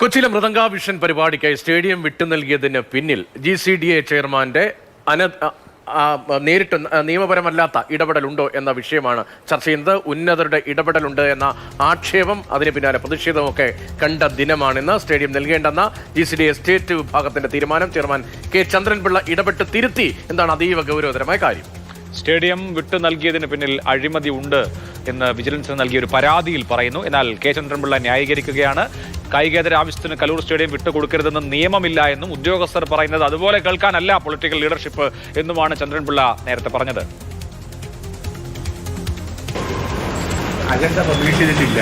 കൊച്ചിയിലെ മൃദംഗാവിഷൻ പരിപാടിക്കായി സ്റ്റേഡിയം വിട്ടു നൽകിയതിന് പിന്നിൽ ജി സി ഡി എ ചെയർമാന്റെ അന നേരിട്ട് നിയമപരമല്ലാത്ത ഇടപെടലുണ്ടോ എന്ന വിഷയമാണ് ചർച്ച ചെയ്യുന്നത്. ഉന്നതരുടെ ഇടപെടലുണ്ട് എന്ന ആക്ഷേപം അതിന് പിന്നാലെ പ്രതിഷേധമൊക്കെ കണ്ട ദിനമാണിന്ന് stadium നൽകേണ്ടെന്ന G C D estate state വിഭാഗത്തിന്റെ തീരുമാനം ചെയർമാൻ കെ ചന്ദ്രൻപിള്ള ഇടപെട്ട് തിരുത്തി എന്താണ് അതീവ ഗൗരവതരമായ കാര്യം. സ്റ്റേഡിയം വിട്ടു നൽകിയതിന് പിന്നിൽ അഴിമതി ഉണ്ട് എന്ന് വിജിലൻസിന് നൽകിയ ഒരു പരാതിയിൽ പറയുന്നു. എന്നാൽ കെ ചന്ദ്രൻപിള്ള ന്യായീകരിക്കുകയാണ്. കായികേതര ആവശ്യത്തിന് കലൂർ സ്റ്റേഡിയം വിട്ടുകൊടുക്കരുതെന്ന് നിയമമില്ല എന്നും ഉദ്യോഗസ്ഥർ പറയുന്നത് അതുപോലെ കേൾക്കാനല്ല പൊളിറ്റിക്കൽ ലീഡർഷിപ്പ് എന്നുമാണ് ചന്ദ്രൻപിള്ള നേരത്തെ പറഞ്ഞത്. അജണ്ട പബ്ലിഷ് ചെയ്തിട്ടില്ല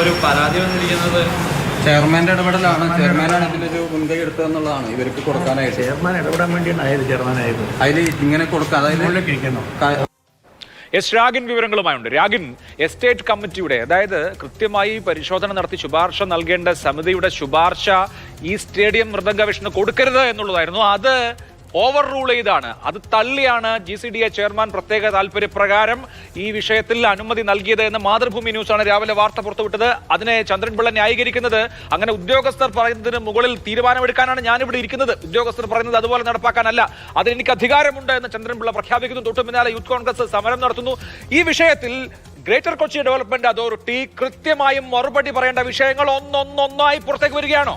ഒരു പരാതി വന്നിരിക്കുന്നത് ചെയർമാന്റെ ഇടപെടലാണ്. ചെയർമാനാണ് ഇതിലൊരു മുൻകൈ എടുത്തതെന്നുള്ളതാണ് ഇവർക്ക് കൊടുക്കാനായിട്ട്. ചെയർമാൻ ഇടപെടാൻ വേണ്ടിയാണ്. ആയത് ചെയർമാനായത്. അതിൽ ഇങ്ങനെ കൊടുക്കുക അതായത് എസ് രാഗിൻ വിവരങ്ങളുമായുണ്ട്. രാഗിൻ എസ്റ്റേറ്റ് കമ്മിറ്റിയുടെ അതായത് കൃത്യമായി പരിശോധന നടത്തി ശുപാർശ നൽകേണ്ട സമിതിയുടെ ശുപാർശ ഈ സ്റ്റേഡിയം മൃദംഗവിഷ്ണു കൊടുക്കരുത് എന്നുള്ളതായിരുന്നു. അത് ഓവർ റൂൾ ചെയ്താണ്. അത് തള്ളിയാണ് G C D A chairman പ്രത്യേക താല്പര്യപ്രകാരം ഈ വിഷയത്തിൽ അനുമതി നൽകിയത് എന്ന് മാതൃഭൂമി ന്യൂസാണ് രാവിലെ വാർത്ത പുറത്തുവിട്ടത്. അതിനെ ചന്ദ്രൻപിള്ള ന്യായീകരിക്കുന്നത് അങ്ങനെ ഉദ്യോഗസ്ഥർ പറയുന്നതിന് മുകളിൽ തീരുമാനമെടുക്കാനാണ് ഞാനിവിടെ ഇരിക്കുന്നത്. ഉദ്യോഗസ്ഥർ പറയുന്നത് അതുപോലെ നടപ്പാക്കാനല്ല. അതിനെനിക്ക് അധികാരമുണ്ട് എന്ന് ചന്ദ്രൻപിള്ള പ്രഖ്യാപിക്കുന്നു. തൊട്ടു പിന്നാലെ യൂത്ത് കോൺഗ്രസ് സമരം നടത്തുന്നു. ഈ വിഷയത്തിൽ ഗ്രേറ്റർ കൊച്ചി ഡെവലപ്മെന്റ് അതോറിറ്റി കൃത്യമായും മറുപടി പറയേണ്ട വിഷയങ്ങൾ ഒന്നൊന്നൊന്നായി പുറത്തേക്ക് വരികയാണോ?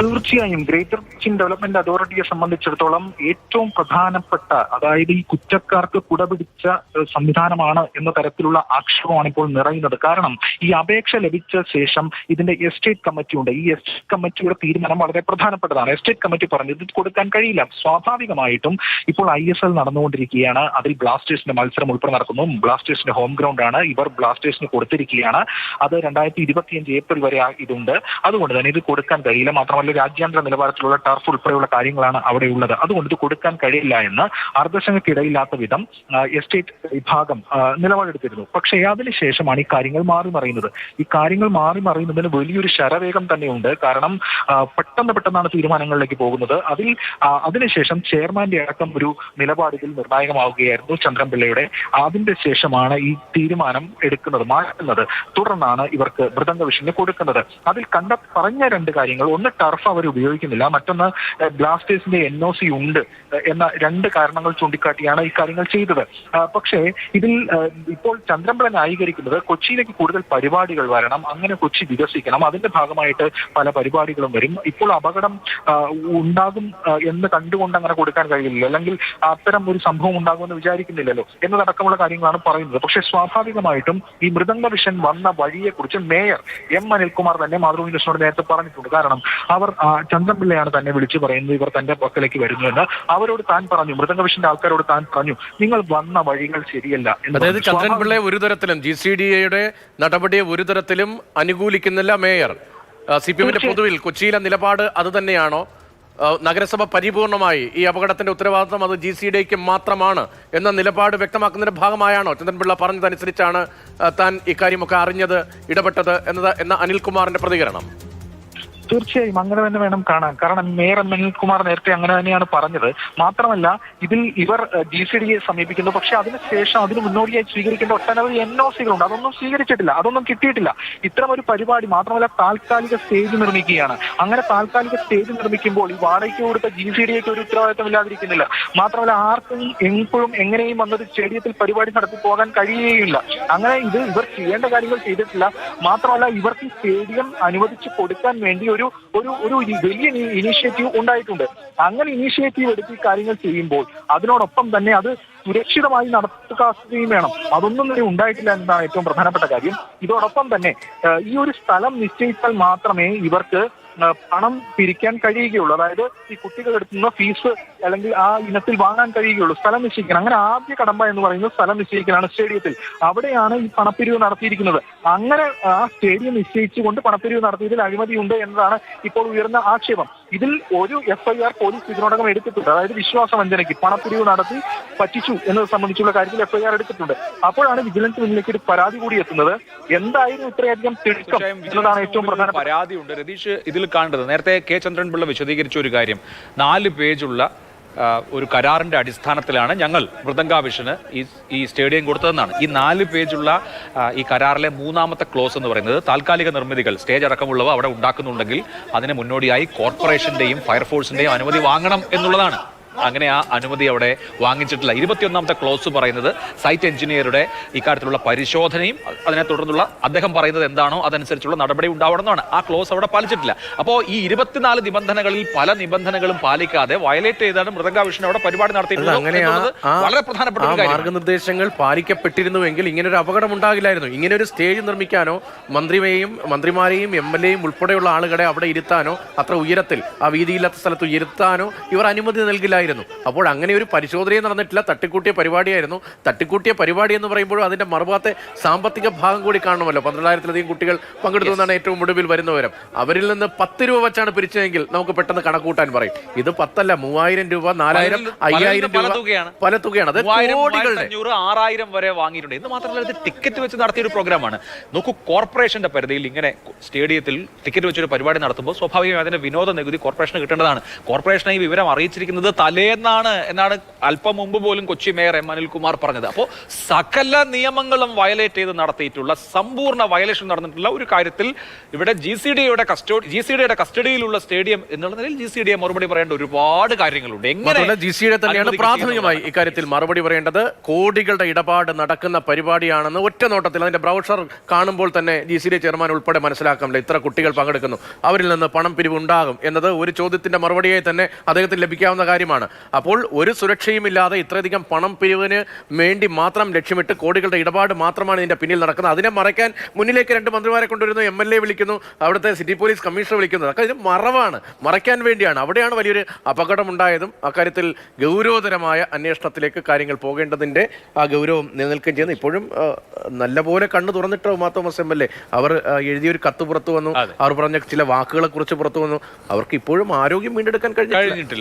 തീർച്ചയായും ഗ്രേറ്റർ കൊച്ചിൻ ഡെവലപ്മെന്റ് അതോറിറ്റിയെ സംബന്ധിച്ചിടത്തോളം ഏറ്റവും പ്രധാനപ്പെട്ട അതായത് ഈ കുറ്റക്കാർക്ക് കുടപിടിച്ച സംവിധാനമാണ് എന്ന തരത്തിലുള്ള ആക്ഷേപമാണ് ഇപ്പോൾ നിറയുന്നത്. കാരണം ഈ അപേക്ഷ ലഭിച്ച ശേഷം ഇതിന്റെ എസ്റ്റേറ്റ് കമ്മിറ്റി ഉണ്ട്. ഈ എസ്റ്റേറ്റ് കമ്മിറ്റിയുടെ തീരുമാനം വളരെ പ്രധാനപ്പെട്ടതാണ്. എസ്റ്റേറ്റ് കമ്മിറ്റി പറഞ്ഞു ഇത് കൊടുക്കാൻ കഴിയില്ല. സ്വാഭാവികമായിട്ടും ഇപ്പോൾ ഐ എസ് എൽ നടന്നുകൊണ്ടിരിക്കുകയാണ്. അതിൽ ബ്ലാസ്റ്റേഴ്സിന്റെ മത്സരം ഉൾപ്പെടെ നടക്കുന്നു. ബ്ലാസ്റ്റേഴ്സിന്റെ ഹോം ഗ്രൗണ്ട് ആണ്. ഇവർ ബ്ലാസ്റ്റേഴ്സിന് കൊടുത്തിരിക്കുകയാണ്. അത് രണ്ടായിരത്തി ഇരുപത്തിയഞ്ച് ഏപ്രിൽ വരെ ഇതുണ്ട്. അതുകൊണ്ട് തന്നെ ഇത് കൊടുക്കാൻ കഴിയില്ല. മാത്രമല്ല രാജ്യാന്തര നിലവാരത്തിലുള്ള ടർഫ് ഉൾപ്പെടെയുള്ള കാര്യങ്ങളാണ് അവിടെ ഉള്ളത്. അതുകൊണ്ട് ഇത് കൊടുക്കാൻ കഴിയില്ല എന്ന് അർദ്ധശങ്കക്കിടയില്ലാത്ത വിധം എസ്റ്റേറ്റ് വിഭാഗം നിലപാടെടുത്തിരുന്നു. പക്ഷേ അതിനുശേഷമാണ് ഈ കാര്യങ്ങൾ മാറി മറിയുന്നത്. ഈ കാര്യങ്ങൾ മാറി മറിയുന്നതിന് വലിയൊരു ശരവേഗം തന്നെയുണ്ട്. കാരണം പെട്ടെന്ന് പെട്ടെന്നാണ് തീരുമാനങ്ങളിലേക്ക് പോകുന്നത്. അതിൽ അതിനുശേഷം ചെയർമാന്റെ അടക്കം ഒരു നിലപാട് ഇതിൽ നിർണായകമാവുകയായിരുന്നു ചന്ദ്രൻപിള്ളയുടെ. അതിന്റെ ശേഷമാണ് ഈ തീരുമാനം എടുക്കുന്നത് മാറ്റുന്നത്. തുടർന്നാണ് ഇവർക്ക് മൃദംഗ വിഷന് കൊടുക്കുന്നത്. അതിൽ കണ്ട പറഞ്ഞ രണ്ട് കാര്യങ്ങൾ. ഒന്ന് ടർഫ് അവർ ഉപയോഗിക്കുന്നില്ല. മറ്റൊന്ന് ബ്ലാസ്റ്റേഴ്സിന്റെ എൻ ഒ സി ഉണ്ട്. എന്ന രണ്ട് കാരണങ്ങൾ ചൂണ്ടിക്കാട്ടിയാണ് കാര്യങ്ങൾ ചെയ്തത്. പക്ഷേ ഇതിൽ ഇപ്പോൾ ചന്ദ്രൻപിള്ള ന്യായീകരിക്കുന്നത് കൊച്ചിയിലേക്ക് കൂടുതൽ പരിപാടികൾ വരണം അങ്ങനെ കൊച്ചി വികസിക്കണം അതിന്റെ ഭാഗമായിട്ട് പല പരിപാടികളും വരും. ഇപ്പോൾ അപകടം ഉണ്ടാകും എന്ന് കണ്ടുകൊണ്ട് അങ്ങനെ കൊടുക്കാൻ കഴിയില്ല അല്ലെങ്കിൽ അത്തരം ഒരു സംഭവം ഉണ്ടാകുമെന്ന് വിചാരിക്കുന്നില്ലല്ലോ എന്നതടക്കമുള്ള കാര്യങ്ങളാണ് പറയുന്നത്. പക്ഷേ സ്വാഭാവികമായിട്ടും ഈ മൃദംഗ വിഷൻ വന്ന വഴിയെക്കുറിച്ച് മേയർ എം അനിൽകുമാർ തന്നെ മാതൃഭൂമി കൃഷ്ണനോട് നേരത്തെ പറഞ്ഞിട്ടുണ്ട്. കാരണം അവർ ചന്ദ്രൻപിള്ളയാണ് തന്നെ വിളിച്ചു പറയുന്നത്. ഇവർ തന്റെ പക്കലേക്ക് വരുന്നുവെന്ന് അവരോട് താൻ പറഞ്ഞു. മൃദംഗവിഷന്റെ ആൾക്കാരോട് താൻ പറഞ്ഞു നിങ്ങൾ വന്ന വഴികൾ ശരിയല്ല അതായത്. ചന്ദ്രൻപിള്ളയെ ഒരു തരത്തിലും ജി സി ഡി എയുടെ നടപടിയെ ഒരു തരത്തിലും അനുകൂലിക്കുന്നില്ല മേയർ. സി പി എമ്മിന്റെ പൊതുവിൽ കൊച്ചിയിലെ നിലപാട് അത് തന്നെയാണോ? നഗരസഭ പരിപൂർണമായി ഈ അപകടത്തിന്റെ ഉത്തരവാദിത്വം അത് ജി സി ഡിക്ക് മാത്രമാണ് എന്ന നിലപാട് വ്യക്തമാക്കുന്നതിന്റെ ഭാഗമായാണോ? ചന്ദ്രൻപിള്ള പറഞ്ഞതനുസരിച്ചാണ് താൻ ഇക്കാര്യമൊക്കെ അറിഞ്ഞത് ഇടപെട്ടത് എന്നത് എന്ന അനിൽകുമാറിന്റെ പ്രതികരണം. തീർച്ചയായും അങ്ങനെ തന്നെ വേണം കാണാൻ. കാരണം മേയർ എം അനിൽകുമാർ നേരത്തെ അങ്ങനെ തന്നെയാണ് പറഞ്ഞത്. മാത്രമല്ല ഇതിൽ ഇവർ ജി സി ഡിയെ സമീപിക്കുന്നു. പക്ഷെ അതിനുശേഷം അതിന് മുന്നോടിയായി സ്വീകരിക്കേണ്ട ഒട്ടനവധി എൻ ഒ സികളുണ്ട് അതൊന്നും സ്വീകരിച്ചിട്ടില്ല. അതൊന്നും കിട്ടിയിട്ടില്ല. ഇത്തരം ഒരു പരിപാടി മാത്രമല്ല താൽക്കാലിക സ്റ്റേജ് നിർമ്മിക്കുകയാണ്. അങ്ങനെ താൽക്കാലിക സ്റ്റേജ് നിർമ്മിക്കുമ്പോൾ ഈ വാടകയ്ക്ക് കൊടുത്ത ജി സി ഡിക്ക് ഒരു ഉത്തരവാദിത്തം ഇല്ലാതിരിക്കുന്നില്ല. മാത്രമല്ല ആർക്കും എപ്പോഴും എങ്ങനെയും വന്നൊരു സ്റ്റേഡിയത്തിൽ പരിപാടി നടത്തി പോകാൻ കഴിയുകയില്ല. അങ്ങനെ ഇത് ഇവർ ചെയ്യേണ്ട കാര്യങ്ങൾ ചെയ്തിട്ടില്ല. മാത്രമല്ല ഇവർക്ക് സ്റ്റേഡിയം അനുവദിച്ചു കൊടുക്കാൻ വേണ്ടി ഒരു ഒരു ഒരു ഒരു വലിയ ഇനീഷ്യേറ്റീവ് ഉണ്ടായിട്ടുണ്ട്. അങ്ങനെ ഇനീഷ്യേറ്റീവ് എടുത്ത് കാര്യങ്ങൾ ചെയ്യുമ്പോൾ അതിനോടൊപ്പം തന്നെ അത് സുരക്ഷിതമായി നടത്തുകയും വേണം. അതൊന്നും തന്നെ ഉണ്ടായിട്ടില്ല എന്നതാണ് ഏറ്റവും പ്രധാനപ്പെട്ട കാര്യം. ഇതോടൊപ്പം തന്നെ ഈ ഒരു സ്ഥലം നിശ്ചയിച്ചാൽ മാത്രമേ ഇവർക്ക് പണം പിരിക്കാൻ കഴിയുകയുള്ളൂ. അതായത് ഈ കുട്ടികൾ എടുക്കുന്ന ഫീസ് അല്ലെങ്കിൽ ആ ഇനത്തിൽ വാങ്ങാൻ കഴിയുകയുള്ളൂ. സ്ഥലം നിശ്ചയിക്കണം അങ്ങനെ ആദ്യ കടമ്പ എന്ന് പറയുന്നത് സ്ഥലം നിശ്ചയിക്കലാണ് സ്റ്റേഡിയത്തിൽ. അവിടെയാണ് ഈ പണപ്പിരിവ് നടത്തിയിരിക്കുന്നത്. അങ്ങനെ ആ സ്റ്റേഡിയം നിശ്ചയിച്ചുകൊണ്ട് പണപ്പിരിവ് നടത്തിയതിൽ അഴിമതിയുണ്ട് എന്നതാണ് ഇപ്പോൾ ഉയർന്ന ആക്ഷേപം. ഇതിൽ ഒരു എഫ്ഐആർ പോലീസ് ഇതിനോടകം എടുത്തിട്ടുണ്ട്. അതായത് വിശ്വാസവഞ്ചനയ്ക്ക് പണപ്പിരിവ് നടത്തി പറ്റിച്ചു എന്നത് സംബന്ധിച്ചുള്ള കാര്യത്തിൽ എഫ്ഐആർ എടുത്തിട്ടുണ്ട്. അപ്പോഴാണ് വിജിലൻസ് മുന്നിലേക്ക് ഒരു പരാതി കൂടി എത്തുന്നത്. എന്തായാലും ഇത്രയധികം തിടുക്കം എന്നതാണ് ഏറ്റവും പ്രധാന പരാതി ഉണ്ട് രതീഷ് ഇതിൽ കാണേണ്ടത് നേരത്തെ കെ ചന്ദ്രൻപിള്ള വിശദീകരിച്ച ഒരു കാര്യം. നാല് പേജുള്ള ഒരു കരാറിന്റെ അടിസ്ഥാനത്തിലാണ് ഞങ്ങൾ മൃദംഗാവിഷന് ഈ ഈ സ്റ്റേഡിയം കൊടുത്തതെന്നാണ്. ഈ നാല് പേജുള്ള ഈ കരാറിലെ മൂന്നാമത്തെ ക്ലോസ് എന്ന് പറയുന്നത് താൽക്കാലിക നിർമ്മിതികൾ സ്റ്റേജ് അടക്കമുള്ളവ അവിടെ ഉണ്ടാക്കുന്നുണ്ടെങ്കിൽ അതിന് മുന്നോടിയായി കോർപ്പറേഷന്റെയും ഫയർഫോഴ്സിന്റെയും അനുമതി വാങ്ങണം എന്നുള്ളതാണ്. അങ്ങനെ ആ അനുമതി അവിടെ വാങ്ങിച്ചിട്ടില്ല. ഇരുപത്തിയൊന്നാമത്തെ ക്ലോസ് പറയുന്നത് സൈറ്റ് എഞ്ചിനീയറുടെ ഇക്കാര്യത്തിലുള്ള പരിശോധനയും അതിനെ തുടർന്നുള്ള അദ്ദേഹം പറയുന്നത് എന്താണോ അതനുസരിച്ചുള്ള നടപടി ഉണ്ടാവണമെന്നാണ്. ആ ക്ലോസ് അവിടെ പാലിച്ചിട്ടില്ല. അപ്പോൾ ഈ ഇരുപത്തിനാല് നിബന്ധനകളിൽ പല നിബന്ധനകളും പാലിക്കാതെ വയലേറ്റ് ചെയ്താണ് മൃദംഗാവിഷൻ അവിടെ പരിപാടി നടത്തിയിട്ടുള്ളത് വളരെ പ്രധാനപ്പെട്ട മാർഗനിർദ്ദേശങ്ങൾ പാലിക്കപ്പെട്ടിരുന്നുവെങ്കിൽ ഇങ്ങനെ ഒരു അപകടം ഉണ്ടാകില്ലായിരുന്നു. ഇങ്ങനെ ഒരു സ്റ്റേജ് നിർമ്മിക്കാനോ മന്ത്രിയെയും മന്ത്രിമാരെയും എം എൽ എയും ഉൾപ്പെടെയുള്ള ആളുകളെ അവിടെ ഇരുത്താനോ അത്ര ഉയരത്തിൽ ആ വീതിയില്ലാത്ത സ്ഥലത്ത് ഇരുത്താനോ ഇവർ അനുമതി നൽകില്ലായിരുന്നു അപ്പോൾ അങ്ങനെ ഒരു പരിശോധനയും നടന്നിട്ടില്ല. തട്ടിക്കൂട്ടിയ പരിപാടിയായിരുന്നു. തട്ടിക്കൂട്ടിയ പരിപാടി എന്ന് പറയുമ്പോഴും അതിന്റെ മറുഭാഗത്തെ സാമ്പത്തിക ഭാഗം കൂടി കാണണമല്ലോ. പന്ത്രണ്ടായിരത്തിലധികം കുട്ടികൾ പങ്കെടുത്തു എന്നാണ് ഏറ്റവും ഒടുവിൽ വരുന്ന വിവരം. അവരിൽ നിന്ന് പത്ത് രൂപ വെച്ചാണ് പിരിച്ചതെങ്കിൽ നമുക്ക് പെട്ടെന്ന് കണക്കൂട്ടാൻ പറയും. ഇത് പത്തല്ല മൂവായിരം രൂപ നാലായിരം അയ്യായിരം രൂപ. പല തുകയാണ്. അത് കോടികളുടെ. ആറായിരം വരെ വാങ്ങിയിട്ടുണ്ട്. എന്ന് മാത്രമല്ല ഇത് ടിക്കറ്റ് വെച്ച് നടത്തിയ ഒരു പ്രോഗ്രാമാണ് നോക്കൂ കോർപ്പറേഷന്റെ പരിധിയിൽ ഇങ്ങനെ സ്റ്റേഡിയത്തിൽ ടിക്കറ്റ് വെച്ചൊരു പരിപാടി നടത്തുമ്പോൾ സ്വാഭാവികമായി അതിന്റെ വിനോദ നികുതി കോർപ്പറേഷന് കിട്ടേണ്ടതാണ്. കോർപ്പറേഷനെ ഈ വിവരം അറിയിച്ചിരിക്കുന്നത് തലേന്നാണ് എന്നാണ് അല്പം മുമ്പ് പോലും കൊച്ചി മേയർ എം അനിൽകുമാർ പറഞ്ഞത്. അപ്പോൾ സകല നിയമങ്ങളും വയലേറ്റ് ചെയ്ത് നടത്തിയിട്ടുള്ള സമ്പൂർണ വയലേഷൻ നടന്നിട്ടുള്ള ഒരു കാര്യത്തിൽ ഇവിടെ ജി സി ഡിയുടെ കസ്റ്റോഡി ജി സി ഡിയുടെ കസ്റ്റഡിയിലുള്ള സ്റ്റേഡിയം എന്നുള്ള നിലയിൽ ജി സി ഡിയെ മറുപടി പറയേണ്ട ഒരുപാട് കാര്യങ്ങളുണ്ട്. എങ്ങനെ ജി സിയുടെ തന്നെയാണ് പ്രാഥമികമായി. ഇക്കാര്യത്തിൽ മറുപടി പറയേണ്ടത് കോടികളുടെ ഇടപാട് നടക്കുന്ന പരിപാടിയാണെന്ന് ഒറ്റ നോട്ടത്തിൽ അതിന്റെ ബ്രൗഷർ കാണുമ്പോൾ തന്നെ ജി സി ഡി ചെയർമാൻ ഉൾപ്പെടെ മനസ്സിലാക്കാമല്ലോ ഇത്ര കുട്ടികൾ പങ്കെടുക്കുന്നു. അവരിൽ നിന്ന് പണം പിരിവുണ്ടാകും എന്നത് ഒരു ചോദ്യത്തിന്റെ മറുപടിയായി തന്നെ അദ്ദേഹത്തിന് ലഭിക്കാവുന്ന കാര്യമാണ്. അപ്പോൾ ഒരു സുരക്ഷയും ഇല്ലാതെ ഇത്രയധികം പണം പിരിവിന് വേണ്ടി മാത്രം ലക്ഷ്യമിട്ട് കോടികളുടെ ഇടപാട് മാത്രമാണ് ഇതിന്റെ പിന്നിൽ നടക്കുന്നത്. അതിനെ മറയ്ക്കാൻ മുന്നിലേക്ക് രണ്ട് മന്ത്രിമാരെ കൊണ്ടുവരുന്നു. എം എൽ എ വിളിക്കുന്നു. അവിടുത്തെ സിറ്റി പോലീസ് കമ്മീഷണർ വിളിക്കുന്നു. അതൊക്കെ ഇതിന് മറവാണ്. മറയ്ക്കാൻ വേണ്ടിയാണ്. അവിടെയാണ് വലിയൊരു അപകടമുണ്ടായതും അക്കാര്യത്തിൽ ഗൗരവതരമായ അന്വേഷണത്തിലേക്ക് കാര്യങ്ങൾ പോകേണ്ടതിന്റെ ആ ഗൗരവം നിലനിൽക്കുകയും ചെയ്യുന്നു. ഇപ്പോഴും നല്ലപോലെ കണ്ണു തുറന്നിട്ട് Uma Thomas M L A? അവർ എഴുതിയൊരു കത്ത് പുറത്തു വന്നു. അവർ പറഞ്ഞ ചില വാക്കുകളെ കുറിച്ച് പുറത്തു വന്നു. അവർക്ക് ഇപ്പോഴും ആരോഗ്യം വീണ്ടെടുക്കാൻ കഴിഞ്ഞിട്ടില്ല.